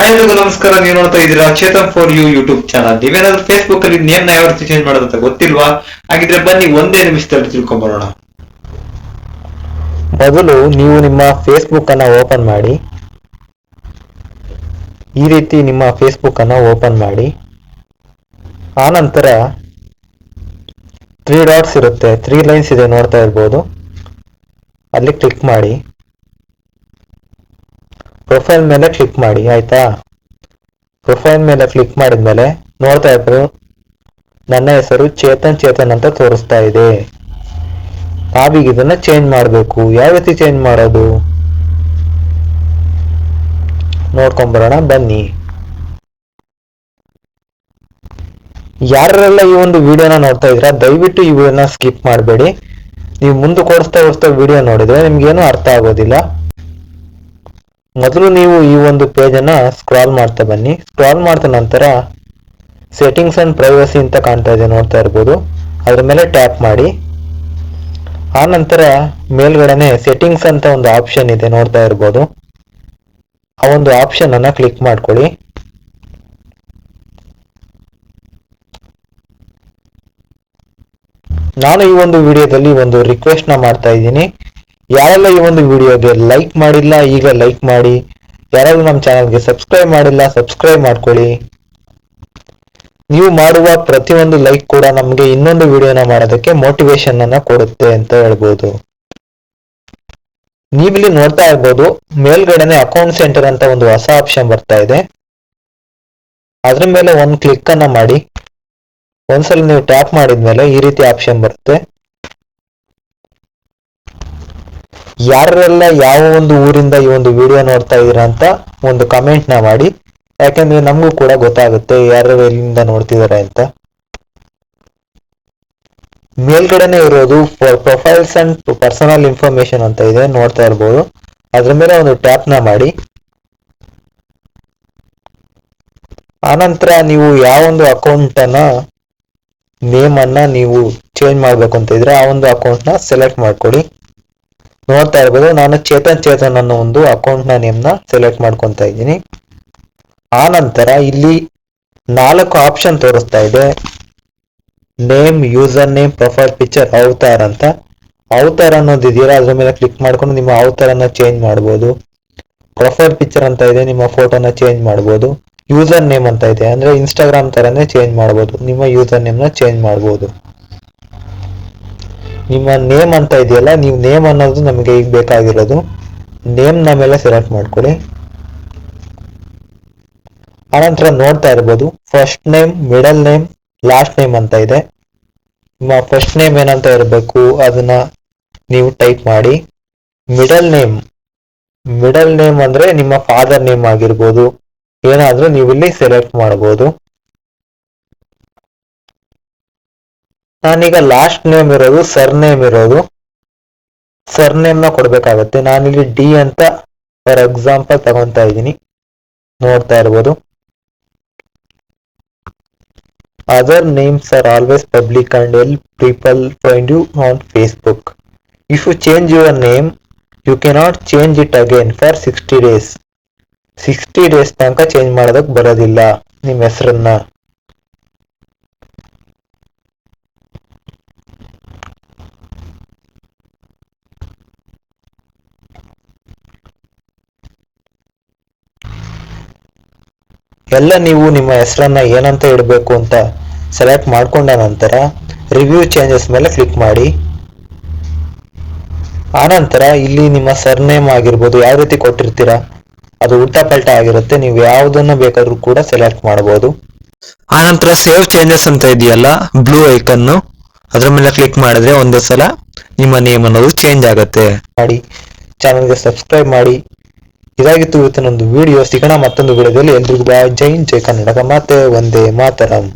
ಎಲ್ರಿಗೂ ನಮಸ್ಕಾರ. ನೀವು ನೋಡ್ತಾ ಇದ್ದೀರಾ Chetan for you YouTube channel ನೀವೇನಾದ್ರೂ ಫೇಸ್ಬುಕ್ ಅಲ್ಲಿ ನೇಮ್ನ ರೀತಿ ಚೇಂಜ್ ಮಾಡೋದಂತ ಗೊತ್ತಿಲ್ವಾ? ಹಾಗಿದ್ರೆ ಬನ್ನಿ, ಒಂದೇ ನಿಮಿಷದಲ್ಲಿ ತಿಳ್ಕೊಂಬರೋಣ. ಮೊದಲು ನೀವು ನಿಮ್ಮ ಫೇಸ್ಬುಕ್ ಅನ್ನ ಓಪನ್ ಮಾಡಿ. ಈ ರೀತಿ ನಿಮ್ಮ ಫೇಸ್ಬುಕ್ ಅನ್ನ ಓಪನ್ ಮಾಡಿ. ಆನಂತರ ತ್ರೀ ಡಾಟ್ಸ್ ಇರುತ್ತೆ. ತ್ರೀ ಲೈನ್ಸ್ ಇದೆ ನೋಡ್ತಾ ಇರ್ಬೋದು. ಅಲ್ಲಿ ಕ್ಲಿಕ್ ಮಾಡಿ. ಪ್ರೊಫೈಲ್ ಮೇಲೆ ಕ್ಲಿಕ್ ಮಾಡಿ, ಆಯ್ತಾ? ಪ್ರೊಫೈಲ್ ಮೇಲೆ ಕ್ಲಿಕ್ ಮಾಡಿದ್ಮೇಲೆ ನೋಡ್ತಾ ಇದ್ರು, ನನ್ನ ಹೆಸರು ಚೇತನ್ ಚೇತನ್ ಅಂತ ತೋರಿಸ್ತಾ ಇದೆ. ನಾವೀಗ ಇದನ್ನ ಚೇಂಜ್ ಮಾಡಬೇಕು. ಯಾವ ರೀತಿ ಚೇಂಜ್ ಮಾಡೋದು? ನೋಡ್ಕೊಂಬರೋಣ, ಬನ್ನಿ. ಯಾರೆಲ್ಲ ಈ ಒಂದು ವಿಡಿಯೋನ ನೋಡ್ತಾ ಇದ್ರ ದಯವಿಟ್ಟು ಈ ವಿಡಿಯೋನ ಸ್ಕಿಪ್ ಮಾಡಬೇಡಿ. ನೀವು ಮುಂದೆ ಕೊಡಿಸ್ತಾ ಕೊಡಿಸ್ತಾ ವಿಡಿಯೋ ನೋಡಿದ್ರೆ ನಿಮ್ಗೇನು ಅರ್ಥ ಆಗೋದಿಲ್ಲ. ಮೊದಲು ನೀವು ಈ ಒಂದು ಪೇಜ್ ಅನ್ನ ಸ್ಕ್ರಾಲ್ ಮಾಡ್ತಾ ಬನ್ನಿ. ಸ್ಕ್ರಾಲ್ ಮಾಡಿದ ನಂತರ ಸೆಟ್ಟಿಂಗ್ಸ್ ಅಂಡ್ ಪ್ರೈವಸಿ ಅಂತ ಕಾಣ್ತಾ ಇದೆ ನೋಡ್ತಾ ಇರ್ಬೋದು. ಅದ್ರ ಮೇಲೆ ಟ್ಯಾಪ್ ಮಾಡಿ. ಆ ನಂತರ ಮೇಲ್ಗಡೆನೆ ಸೆಟ್ಟಿಂಗ್ಸ್ ಅಂತ ಒಂದು ಆಪ್ಷನ್ ಇದೆ ನೋಡ್ತಾ ಇರ್ಬೋದು. ಆ ಒಂದು ಆಪ್ಷನ್ ಅನ್ನ ಕ್ಲಿಕ್ ಮಾಡ್ಕೊಳ್ಳಿ. ನಾನು ಈ ಒಂದು ವಿಡಿಯೋದಲ್ಲಿ ಒಂದು ರಿಕ್ವೆಸ್ಟ್ನ ಮಾಡ್ತಾ ಇದ್ದೀನಿ. ಯಾರೆಲ್ಲ ಈ ಒಂದು ವಿಡಿಯೋಗೆ ಲೈಕ್ ಮಾಡಿಲ್ಲ, ಈಗ ಲೈಕ್ ಮಾಡಿ. ಯಾರೆಲ್ಲ ನಮ್ಮ ಚಾನಲ್ಗೆ ಸಬ್ಸ್ಕ್ರೈಬ್ ಮಾಡಿಲ್ಲ ಸಬ್ಸ್ಕ್ರೈಬ್ ಮಾಡ್ಕೊಳ್ಳಿ. ನೀವು ಮಾಡುವ ಪ್ರತಿಯೊಂದು ಲೈಕ್ ಕೂಡ ನಮಗೆ ಇನ್ನೊಂದು ವಿಡಿಯೋನ ಮಾಡೋದಕ್ಕೆ ಮೋಟಿವೇಶನ್ ಅನ್ನ ಕೊಡುತ್ತೆ ಅಂತ ಹೇಳ್ಬೋದು. ನೀವಿಲ್ಲಿ ನೋಡ್ತಾ ಇರ್ಬೋದು, ಮೇಲ್ಗಡೆನೆ ಅಕೌಂಟ್ ಸೆಂಟರ್ ಅಂತ ಒಂದು ಹೊಸ ಆಪ್ಷನ್ ಬರ್ತಾ ಇದೆ. ಅದ್ರ ಮೇಲೆ ಒಂದು ಕ್ಲಿಕ್ ಅನ್ನ ಮಾಡಿ. ಒಂದ್ಸಲ ನೀವು ಟ್ಯಾಪ್ ಮಾಡಿದ್ಮೇಲೆ ಈ ರೀತಿ ಆಪ್ಷನ್ ಬರುತ್ತೆ. ಯಾರೆಲ್ಲ ಯಾವ ಒಂದು ಊರಿಂದ ಈ ಒಂದು ವಿಡಿಯೋ ನೋಡ್ತಾ ಇದ್ದೀರಾ ಅಂತ ಒಂದು ಕಮೆಂಟ್ನ ಮಾಡಿ. ಯಾಕಂದ್ರೆ ನಮಗೂ ಕೂಡ ಗೊತ್ತಾಗುತ್ತೆ ಯಾರು ಎಲ್ಲಿಂದ ನೋಡ್ತಿದ್ದಾರೆ ಅಂತ. ಮೇಲ್ಗಡೆನೆ ಇರೋದು ಪ್ರೊಫೈಲ್ಸ್ ಅಂಡ್ ಪರ್ಸನಲ್ ಇನ್ಫಾರ್ಮೇಶನ್ ಅಂತ ಇದೆ, ನೋಡ್ತಾ ಇರ್ಬೋದು. ಅದ್ರ ಮೇಲೆ ಒಂದು ಟ್ಯಾಪ್ನ ಮಾಡಿ. ಆನಂತರ ನೀವು ಯಾವ ಒಂದು ಅಕೌಂಟ್ ಅನ್ನ ನೇಮ್ ಅನ್ನ ನೀವು ಚೇಂಜ್ ಮಾಡ್ಬೇಕು ಅಂತ ಇದ್ರೆ ಆ ಒಂದು ಅಕೌಂಟ್ನ ಸೆಲೆಕ್ಟ್ ಮಾಡ್ಕೊಳ್ಳಿ ನೋಡ್ತಾ ಇರ್ಬೋದು. ನಾನು ಚೇತನ್ ಚೇತನ್ ಅನ್ನೋ ಒಂದು ಅಕೌಂಟ್ನ ನೇಮ್ನ ಸೆಲೆಕ್ಟ್ ಮಾಡ್ಕೊಂತ ಇದ್ದೀನಿ. ಆ ನಂತರ ಇಲ್ಲಿ ನಾಲ್ಕು ಆಪ್ಷನ್ ತೋರಿಸ್ತಾ ಇದೆ. Name user name profile picture avatar ಅಂತ. ಅವತಾರ್ ಅನ್ನೋದು ಇದೀರಾ ಅದ್ರ ಮೇಲೆ ಕ್ಲಿಕ್ ಮಾಡ್ಕೊಂಡು ನಿಮ್ಮ ಅವತಾರನ ಚೇಂಜ್ ಮಾಡ್ಬೋದು. ಪ್ರೊಫೈಲ್ ಪಿಕ್ಚರ್ ಅಂತ ಇದೆ, ನಿಮ್ಮ ಫೋಟೋನ ಚೇಂಜ್ ಮಾಡ್ಬೋದು. ಯೂಸರ್ ನೇಮ್ ಅಂತ ಇದೆ. ಅಂದ್ರೆ ಇನ್ಸ್ಟಾಗ್ರಾಮ್ ತರನೇ ಚೇಂಜ್ ಮಾಡ್ಬೋದು. ನಿಮ್ಮ ಯೂಸರ್ ನೇಮ್ನ ಚೇಂಜ್ ಮಾಡ್ಬೋದು. ನಿಮ್ಮ ನೇಮ್ ಅಂತ ಇದೆಯಲ್ಲ, ನೀವು ನೇಮ್ ಅನ್ನೋದು ನಮಗೆ ಈಗ ಬೇಕಾಗಿರೋದು. ನೇಮ್ನ ಮೇಲೆ ಸೆಲೆಕ್ಟ್ ಮಾಡ್ಕೊಳ್ಳಿ. ಆನಂತರ ನೋಡ್ತಾ ಇರ್ಬೋದು first name middle name last name ಅಂತ ಇದೆ. ನಿಮ್ಮ ಫಸ್ಟ್ ನೇಮ್ ಏನಂತ ಇರಬೇಕು, ಅದನ್ನ ನೀವು ಟೈಪ್ ಮಾಡಿ. ಮಿಡಲ್ ನೇಮ್ ಮಿಡಲ್ ನೇಮ್ ಅಂದ್ರೆ ನಿಮ್ಮ ಫಾದರ್ ನೇಮ್ ಆಗಿರ್ಬೋದು. ಏನಾದ್ರೂ ನೀವು ಇಲ್ಲಿ ಸೆಲೆಕ್ಟ್ ಮಾಡಬಹುದು ನಾನೀಗ ಲಾಸ್ಟ್ ನೇಮ್ ಇರೋದು ಸರ್ ನೇಮ್ ಇರೋದು. ಸರ್ ನೇಮ್ನ ಕೊಡ್ಬೇಕಾಗತ್ತೆ. ನಾನಿಲ್ಲಿ ಡಿ ಅಂತ ಫಾರ್ ಎಕ್ಸಾಂಪಲ್ ತಗೊಂತಾ ಇದ್ದೀನಿ. ನೋಡ್ತಾ ಇರ್ಬೋದು. Other names are always public and all people find you on Facebook if you change your name you cannot change it again for sixty days sixty days ತನಕ ಚೇಂಜ್ ಮಾಡೋದಕ್ಕೆ ಬರೋದಿಲ್ಲ. ನಿಮ್ಮ ಹೆಸರನ್ನ. ಎಲ್ಲ ನೀವು ನಿಮ್ಮ ಹೆಸರನ್ನ ಏನಂತ ಇಡಬೇಕು ಅಂತ ಸೆಲೆಕ್ಟ್ ಮಾಡ್ಕೊಂಡ ನಂತರ ರಿವ್ಯೂ ಚೇಂಜಸ್ ಮೇಲೆ ಕ್ಲಿಕ್ ಮಾಡಿ. ಆನಂತರ ಇಲ್ಲಿ ನಿಮ್ಮ ಸರ್ನೇಮ್ ಆಗಿರ್ಬೋದು ಯಾವ ರೀತಿ ಕೊಟ್ಟಿರ್ತೀರಾ, ಅದು ಉಲ್ಟಾ ಪಲ್ಟಾ ಆಗಿರುತ್ತೆ, ನೀವು ಯಾವುದನ್ನ ಬೇಕಾದ್ರೂ ಕೂಡ ಸೆಲೆಕ್ಟ್ ಮಾಡಬಹುದು ಆನಂತರ ಸೇವ್ ಚೇಂಜಸ್ ಅಂತ ಇದೆಯಲ್ಲ ಬ್ಲೂ ಐಕನ್ ಅದ್ರ ಮೇಲೆ ಕ್ಲಿಕ್ ಮಾಡಿದ್ರೆ ಒಂದೇ ಸಲ ನಿಮ್ಮ ನೇಮ್ ಅನ್ನೋದು ಚೇಂಜ್ ಆಗುತ್ತೆ. ಮಾಡಿ. ಚಾನಲ್ಗೆ ಸಬ್ಸ್ಕ್ರೈಬ್ ಮಾಡಿ. ಇದಾಗಿತ್ತು ಇವತ್ತಿನ ಒಂದು ವಿಡಿಯೋ ಸಿಗೋಣ ಮತ್ತೊಂದು ವಿಡಿಯೋದಲ್ಲಿ ಎಲ್ರಿಗೂ ಬಾಯ್ ಜೈ ಜೈ ಕನ್ನಡ. ಮಾತೆ ಒಂದೇ ಮಾತರಂ.